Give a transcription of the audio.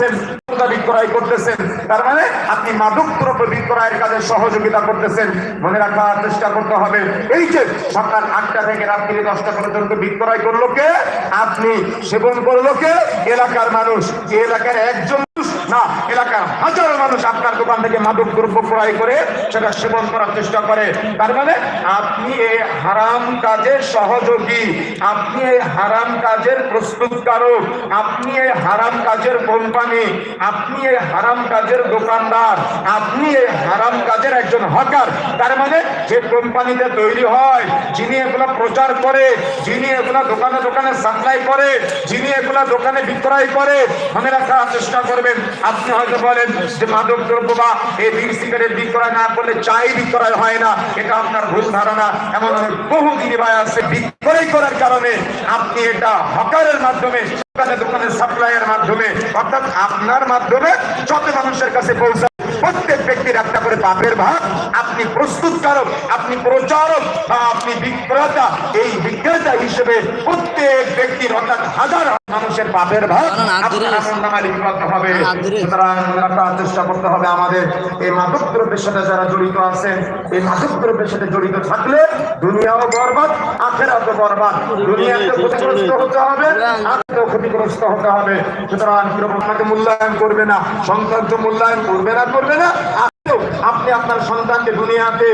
করতেছেন বিক্রয় করতেছেন। তার মানে আপনি মাদক দ্রব্য বিক্রয়ের কাজে সহযোগিতা করতেছেন। মনে রাখার চেষ্টা করতে হবে। এই যে সকাল আটটা থেকে রাত্রি দশটা পর্যন্ত বিক্রয় করল কে? আপনি সেবন করল কে? এলাকার মানুষ। এলাকার একজন না, এলাকার হাজারো মানুষ আপনার দোকান থেকে মাদক দ্রব্য ক্রয় করে সেটা সেবন করার চেষ্টা করে। তার মানে আপনি এই হারাম কাজের সহযোগী, আপনি এই হারাম কাজের প্রস্তুতকারক, আপনি এই হারাম কাজের কোম্পানি, আপনি এই হারাম কাজের দোকানদার, আপনি এই হারাম কাজের একজন হকার। তার মানে যে কোম্পানিতে তৈরি হয়, যিনি এগুলো প্রচার করে, যিনি এগুলো দোকানে দোকানে সাপ্লাই করে, যিনি এগুলো দোকানে বিক্রয় করে, মনে রাখার চেষ্টা করবেন। আপনি হয়তো বলেন যে মাদক দ্রব্য বা এই বিড়ি সিগারেট বিক্রয় না করলে চাই বিক্রয় হয় না, এটা আপনার ভুল ধারণা। এমন অনেক বহু বিনিময় আছে বিক্রয় করার কারণে আপনি এটা হকারের মাধ্যমে, দোকানে সাপ্লাইয়ের মাধ্যমে, অর্থাৎ আপনার মাধ্যমে যত মানুষের কাছে পৌঁছা প্রত্যেক ব্যক্তির একটা করে পাপের ভাগ। আপনি প্রস্তুতকারক, আপনি প্রচারক বা আপনি বিক্রেতা, এই বিক্রেতা হিসেবে প্রত্যেক ব্যক্তির অর্থাৎ হাজার মানুষের পাপের ভাগ আপনার আমলনামায় লিপিবদ্ধ হবে। সুতরাং চেষ্টা করতে হবে আমাদের। এই মাদক দ্রব্যের সাথে যারা জড়িত আছেন এই মাদক দ্রব্যের সাথে জড়িত থাকলে দুনিয়াও বরবাদ আখেরাতও বরবাদ। দুনিয়াতে ক্ষতিগ্রস্ত হতে হবে আখেরাতেও ক্ষতিগ্রস্ত হতে হবে। সুতরাং আপনাকে মূল্যায়ন করবে না সন্তান তো মূল্যায়ন করবে না করবে না আপনি আপনার সন্তানকে দুনিয়াতে